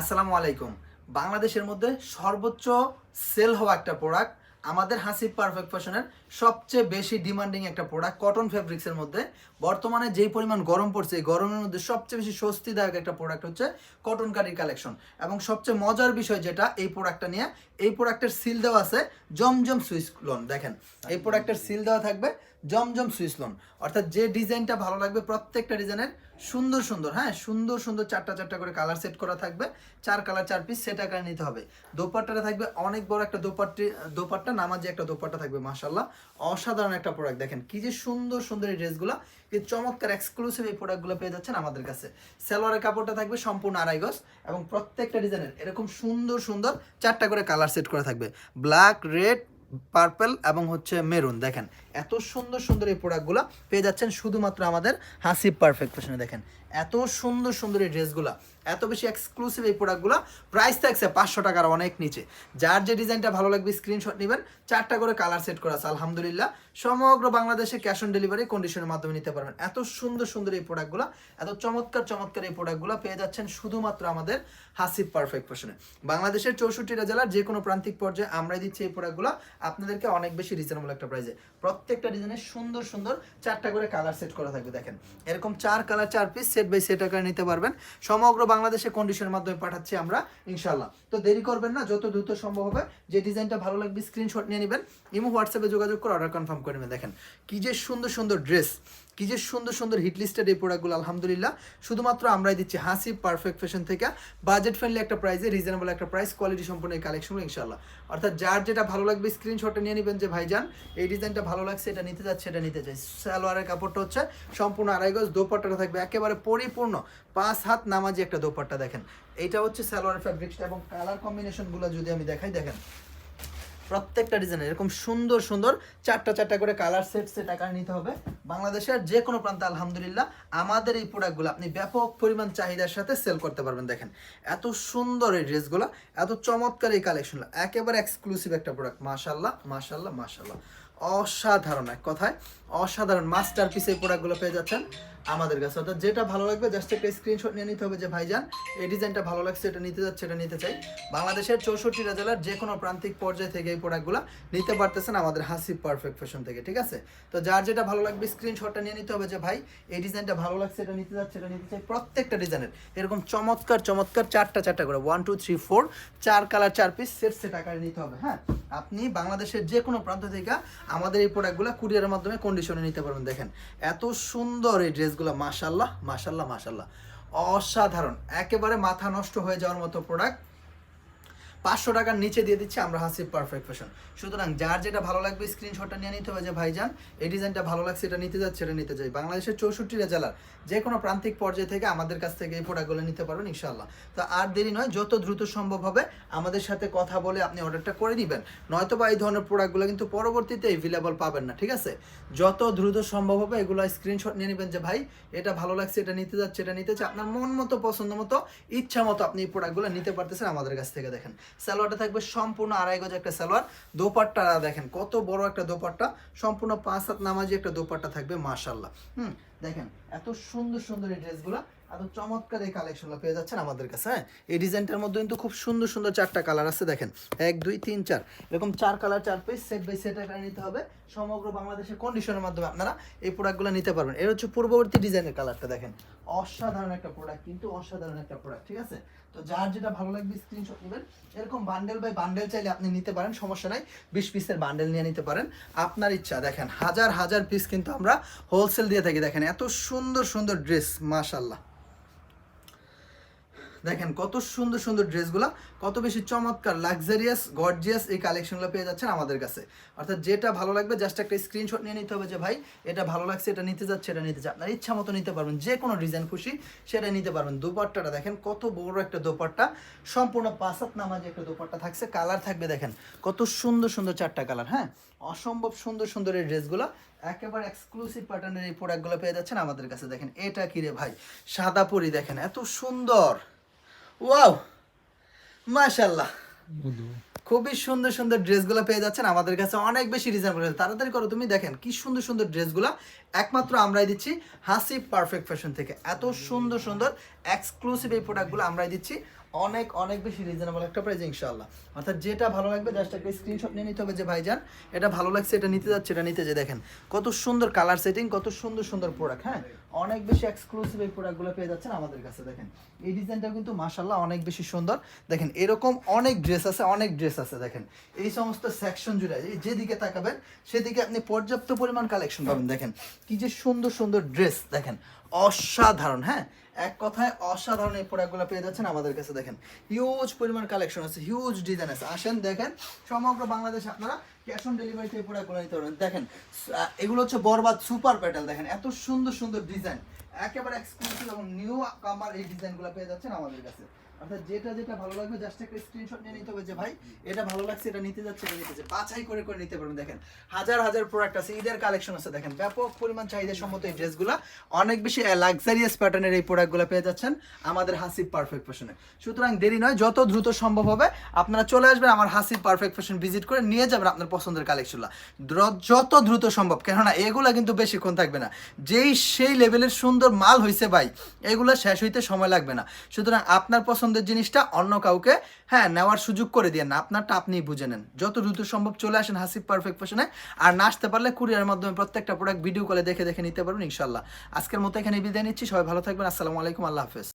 আসসালামু আলাইকুম। বাংলাদেশের মধ্যে সর্বোচ্চ সেল হওয়া একটা প্রোডাক্ট আমাদের হাসি পারফেক্ট ফ্যাশনের সবচেয়ে বেশি ডিমান্ডিং একটা প্রোডাক্ট কটন ফেব্রিক্সের মধ্যে। বর্তমানে যেই পরিমাণ গরম পড়ছে, এই গরমের মধ্যে সবচেয়ে বেশি স্বস্তিদায়ক একটা প্রোডাক্ট হচ্ছে কটন কাটির কালেকশন এবং সবচেয়ে মজার বিষয় যেটা, এই প্রোডাক্টটা নিয়ে, এই প্রোডাক্টের সিল দেওয়া আছে জমজম সুইস লোন দেখেন। এই প্রোডাক্টের সিল দেওয়া থাকবে জমজম সুইস লোন। অর্থাৎ যে ডিজাইনটা ভালো লাগবে প্রত্যেকটা ডিজাইনের সুন্দর সুন্দর হ্যাঁ সুন্দর সুন্দর চারটা চারটা করে কালার সেট করা থাকবে। চার কালার চার পিস সেট আকারে নিতে হবে। দোপাট্টাটা থাকবে অনেক বড় একটা দোপাট্টি, দোপাট্টা, নামাজি একটা দোপাট্টা থাকবে মাশাল্লাহ অসাধারণ একটা প্রোডাক্ট দেখেন, কি যে সুন্দর সুন্দর এই ড্রেসগুলো, কি চমৎকার এক্সক্লুসিভ এই প্রোডাক্টগুলো পেয়ে যাচ্ছেন আমাদের কাছে। সালোয়ারের কাপড়টা থাকবে সম্পূর্ণ আড়াই গজ এবং প্রত্যেকটা ডিজাইনের এরকম সুন্দর সুন্দর চারটা করে কালার সেট করা থাকবে। ব্ল্যাক রেড পার্পল এবং হচ্ছে মেরুন দেখেন। এত সুন্দর সুন্দর এই প্রোডাক্টগুলো পেয়ে যাচ্ছেন শুধুমাত্র আমাদের হাসিব পারফেক্ট ফ্যাশনে দেখেন, এত সুন্দর সুন্দর এই ড্রেসগুলো, এত বেশি এক্সক্লুসিভ এই প্রোডাক্টগুলো প্রাইস থাকছে পাঁচশো টাকার অনেক নিচে। যার যে ডিজাইনটা ভালো লাগবে স্ক্রিনশট নেবেন, চারটা করে কালার সেট করা আছে, আলহামদুলিল্লাহ। সমগ্র বাংলাদেশে ক্যাশ অন ডেলিভারি কন্ডিশনের মাধ্যমে নিতে পারবেন। এত সুন্দর সুন্দর এই প্রোডাক্টগুলো এত চমৎকার চমৎকার এই প্রোডাক্টগুলো পেয়ে যাচ্ছেন শুধুমাত্র আমাদের হাসিব পারফেক্ট ফ্যাশনে বাংলাদেশের চৌষট্টিটা জেলার যে কোনো প্রান্তিক পর্যায়ে আমরাই দিচ্ছি এই প্রোডাক্টগুলো আপনাদেরকে অনেক বেশি রিজনেবল একটা প্রাইসে প্রত্যেকটা ডিজাইনের সুন্দর সুন্দর চারটা করে কালার সেট করা থাকবে, দেখেন। এরকম চার কালার চার পিস সেট বাই সেট আকারে নিতে পারবেন। সমগ্র বাংলাদেশে কন্ডিশনের মাধ্যমে পাঠাচ্ছি আমরা ইনশাল্লাহ তো দেরি করবেন না, যত দ্রুত সম্ভব হবে। যে ডিজাইনটা ভালো লাগবে স্ক্রিনশট নিয়ে নেবেন। ইমো হোয়াটসঅ্যাপে যোগাযোগ করে অর্ডার কনফার্ম করে নেবেন। দেখেন, কি যে সুন্দর সুন্দর ড্রেস কি যে সুন্দর সুন্দর হিট লিস্টেড এই প্রোডাক্টগুলো আলহামদুলিল্লাহ। শুধুমাত্র আমরাই দিচ্ছি হাসি পারফেক্ট ফ্যাশন থেকে। বাজেট ফ্রেন্ডলি একটা প্রাইসে রিজনেবল একটা প্রাইস কোয়ালিটি সম্পূর্ণ এই কালেকশনগুলো ইনশাল্লাহ অর্থাৎ যার যেটা ভালো লাগবে স্ক্রিনশটে নিয়ে নেবেন যে, ভাইজান, এই ডিজাইনটা ভালো লাগছে, এটা নিতে যাচ্ছে, এটা নিতে চাই। সালোয়ারের কাপড়টা হচ্ছে সম্পূর্ণ আড়াই গজ দোপাট্টাটা থাকবে একেবারে পরিপূর্ণ পাঁচ হাত নামাজি একটা দোপাট্টা, দেখেন। এইটা হচ্ছে সালোয়ার ফ্যাব্রিক্সটা এবং কালার কম্বিনেশনগুলো যদি আমি দেখাই, দেখেন। প্রত্যেকটা ডিজাইনের এরকম সুন্দর সুন্দর চারটা চারটা করে কালার সেট সেট টাকা নিতে হবে। বাংলাদেশের যে কোনো প্রান্তে, আলহামদুলিল্লাহ, আমাদের এই প্রোডাক্টগুলো আপনি ব্যাপক পরিমাণ চাহিদার সাথে সেল করতে পারবেন। দেখেন, এত সুন্দর এই ড্রেসগুলো এত চমৎকার এই কালেকশনগুলো একেবারে এক্সক্লুসিভ একটা প্রোডাক্ট মাশাল্লাহ মাশাল্লাহ মাশাল্লাহ অসাধারণ এক কথায়। অসাধারণ মাস্টার পিস এই প্রোডাক্টগুলো পেয়ে যাচ্ছেন আমাদের কাছে। অর্থাৎ যেটা ভালো লাগবে জাস্ট একটা স্ক্রিনশট নিয়ে নিতে হবে যে, ভাইজান, এই ডিজাইনটা ভালো লাগছে, এটা নিতে যাচ্ছে, এটা নিতে চাই। বাংলাদেশের চৌষট্টিটা জেলার যে কোনো প্রান্তিক পর্যায় থেকে এই প্রোডাক্টগুলো নিতে পারতেছেন আমাদের হাসি পারফেক্ট ফ্যাশন থেকে, ঠিক আছে? তো যার যেটা ভালো লাগবে স্ক্রিনশটটা নিয়ে নিতে হবে যে, ভাই, এই ডিজাইনটা ভালো লাগছে, এটা নিতে যাচ্ছে, এটা নিতে চাই। প্রত্যেকটা ডিজাইনের এরকম চমৎকার চমৎকার চারটা চারটা করে ওয়ান টু থ্রি ফোর চার কালার চার পিস সেট সেট আকারে নিতে হবে হ্যাঁ? আপনি বাংলাদেশের যে কোনো প্রান্ত থেকে আমাদের এই প্রোডাক্টগুলো কুরিয়ারের মাধ্যমে কন্ডিশনে নিতে পারবেন। দেখেন, এত সুন্দর এই ড্রেসগুলো মাসাল্লাহ মাসাল্লাহ মাসাল্লাহ অসাধারণ। একেবারে মাথা নষ্ট হয়ে যাওয়ার মতো প্রোডাক্ট পাঁচশো টাকার নিচে দিয়ে দিচ্ছি আমরা হাসি পারফেক্ট ফ্যাশন সুতরাং যার যেটা ভালো লাগবে স্ক্রিনশটটা নিয়ে নিতে হবে যে, ভাইজান, এই ডিজাইনটা ভালো লাগছে, এটা নিতে যাচ্ছে, এটা নিতে চাই বাংলাদেশের চৌষট্টিটা জেলার যে কোনো প্রান্তিক পর্যায়ে থেকে আমাদের কাছ থেকে এই প্রোডাক্টগুলো নিতে পারবেন ইনশাল্লাহ তো আর দেরি নয়, যত দ্রুত সম্ভব হবে আমাদের সাথে কথা বলে আপনি অর্ডারটা করে নেবেন। নয়তো বা এই ধরনের প্রোডাক্টগুলো কিন্তু পরবর্তীতে এভেলেবল পাবেন না, ঠিক আছে? যত দ্রুত সম্ভব হবে এগুলো স্ক্রিনশট নিয়ে নেবেন যে, ভাই, এটা ভালো লাগছে, এটা নিতে যাচ্ছে, এটা নিতে চাই আপনার মন মতো, পছন্দ মতো, ইচ্ছা মতো আপনি এই প্রোডাক্টগুলো নিতে পারতেছেন আমাদের কাছ থেকে দেখেন। সালোয়ারটা থাকবে সম্পূর্ণ আড়াই গজ একটা সালোয়ার। দোপাট্টা দেখেন, কত বড় একটা দোপাট্টা। সম্পূর্ণ পাঁচ হাত নামাজি একটা দোপাট্টা থাকবে মাশাল্লাহ হুম, দেখেন, এত সুন্দর সুন্দর এই ড্রেসগুলো, এত চমৎকার এই কালেকশনগুলো পেয়ে যাচ্ছেন আমাদের কাছে হ্যাঁ? এই ডিজাইনটার মধ্যে কিন্তু খুব সুন্দর সুন্দর চারটা কালার আছে, দেখেন। এক, দুই, তিন, চার। এরকম চার কালার, চার পিস সেট বাই সেট আকারে নিতে হবে। সমগ্র বাংলাদেশের কন্ডিশনের মাধ্যমে আপনারা এই প্রোডাক্টগুলো নিতে পারবেন। এর হচ্ছে পূর্ববর্তী ডিজাইনের কালারটা, দেখেন। অসাধারণ একটা প্রোডাক্ট কিন্তু অসাধারণ একটা প্রোডাক্ট ঠিক আছে? তো যার যেটা ভালো লাগবে স্ক্রিনশট নেবেন। এরকম বান্ডেল বাই বান্ডেল চাইলে আপনি নিতে পারেন, সমস্যা নাই। বিশ পিসের বান্ডেল নিয়ে নিতে পারেন। আপনার ইচ্ছা, দেখেন, হাজার হাজার পিস কিন্তু আমরা হোলসেল দিয়ে থাকি, দেখেন, এত সুন্দর সুন্দর ড্রেস মাশাল্লাহ দেখেন কত সুন্দর সুন্দর ড্রেসগুলো, কত বেশি চমৎকার লাক্সারিয়াস গর্জিয়াস এই কালেকশনগুলো পেয়ে যাচ্ছেন আমাদের কাছে। অর্থাৎ যেটা ভালো লাগবে জাস্ট একটা স্ক্রিনশট নিয়ে নিতে হবে যে, ভাই, এটা ভালো লাগছে, এটা নিতে যাচ্ছে, এটা নিতে চাই আপনার ইচ্ছা মতো নিতে পারবেন, যে কোনো ডিজাইন খুশি, সেটা নিতে পারবেন। দুপাট্টাটা দেখেন, কত বড় একটা দোপাট্টা। সম্পূর্ণ পাঁচাত নামাজি একটা দোপাট্টা থাকছে। কালার থাকবে দেখেন, কত সুন্দর সুন্দর চারটা কালার হ্যাঁ? অসম্ভব সুন্দর সুন্দর এই ড্রেসগুলো, একেবারে এক্সক্লুসিভ প্যাটার্নের এই প্রোডাক্টগুলো পেয়ে যাচ্ছেন আমাদের কাছে। দেখেন, এটা কি রে ভাই? সাদা পরি দেখেন, এত সুন্দর! ওয়াও মাশাল্লাহ খুবই সুন্দর সুন্দর ড্রেসগুলো পেয়ে যাচ্ছেন। আমাদের কাছে অনেক বেশি রিজনেবল তাড়াতাড়ি করো তুমি দেখেন কি সুন্দর সুন্দর ড্রেসগুলো। একমাত্র আমরাই দিচ্ছি হাসি পারফেক্ট ফ্যাশন থেকে। এত সুন্দর সুন্দর এক্সক্লুসিভ এই প্রোডাক্টগুলো আমরাই দিচ্ছি। অনেক অনেক বেশি রিজনেবল একটা প্রাইস ইনশাআল্লাহ। অর্থাৎ যেটা ভালো লাগবে জাস্ট একটা স্ক্রিনশট নিয়ে নিতে হবে যে ভাইজান, এটা ভালো লাগছে, এটা নিতে যাচ্ছে, এটা নিতে যে দেখেন, কত সুন্দর কালার সেটিং কত সুন্দর সুন্দর প্রোডাক্ট হ্যাঁ? অনেক বেশি এক্সক্লুসিভ এই প্রোডাক্টগুলো পেয়ে যাচ্ছেন আমাদের কাছে, দেখেন। এই ডিজাইনটা কিন্তু মাশাল্লাহ অনেক বেশি সুন্দর। দেখেন, এরকম অনেক ড্রেস আছে, অনেক ড্রেস আছে, দেখেন। এই সমস্ত সেকশন জুড়ে যেদিকে তাকাবেন, সেদিকে আপনি পর্যাপ্ত পরিমাণ কালেকশন পাবেন, দেখেন। কি যে সুন্দর সুন্দর ড্রেস দেখেন। অসাধারণ হ্যাঁ? এক কথায় অসাধারণ এই প্রোডাক্টগুলো পেয়ে যাচ্ছেন আমাদের কাছে, দেখেন। হিউজ পরিমাণ কালেকশন আছে হিউজ ডিজাইন আছে। আসেন, দেখেন, সমগ্র বাংলাদেশে আপনারা ক্যাশ অন ডেলিভারিতে এই প্রোডাক্টগুলো নিতে পারবেন। দেখেন এগুলো হচ্ছে বরবাদ সুপার প্যাটেল দেখেন, এত সুন্দর সুন্দর ডিজাইন একেবারে এক্সক্লুসিভ এবং নিউ কামার এই ডিজাইনগুলো পেয়ে যাচ্ছেন আমাদের কাছে। অর্থাৎ যেটা যেটা ভালো লাগবে জাস্ট একটা স্ক্রিনশট নিয়ে নিতে হবে যে, ভাই, এটা ভালো লাগছে, এটা নিতে যাচ্ছে, এটা নিতে বাছাই করে করে নিতে পারবেন। দেখেন, হাজার হাজার প্রোডাক্ট আছে, ঈদের কালেকশন আছে। দেখেন, ব্যাপক পরিমাণ চাহিদা সম্মত এই ড্রেসগুলো। অনেক বেশি লাক্সারিয়াস প্যাটার্নের এই প্রোডাক্টগুলো পেয়ে যাচ্ছেন আমাদের হাসিব পারফেক্ট ফ্যাশনে সুতরাং দেরি নয়, যত দ্রুত সম্ভব হবে, আপনারা চলে আসবেন আমার হাসিব পারফেক্ট ফ্যাশন ভিজিট করে, নিয়ে যাবেন আপনার পছন্দের কালেকশনগুলো যত দ্রুত সম্ভব, কেননা এগুলা কিন্তু বেশিক্ষণ থাকবে না। যেই, সেই লেভেলের সুন্দর মাল হয়েছে ভাই, এগুলো শেষ হইতে সময় লাগবে না। সুতরাং আপনার পছন্দের জিনিসটা অন্য কাউকে হ্যাঁ নেওয়ার সুযোগ করে দিয়ে না আপনারটা আপনিই বুঝে নেন। যত দ্রুত সম্ভব চলে আসেন হাসিব পারফেক্ট ফ্যাশনে আর না আসতে পারলে কুরিয়ার মাধ্যমে প্রত্যেকটা প্রোডাক্ট ভিডিও কলে দেখে দেখে নিতে পারবেন ইনশাল্লাহ আজকের মতো এখানে বিদায় নিচ্ছি। সবাই ভালো থাকবেন। আসসালামু আলাইকুম। আল্লাহ হাফেজ।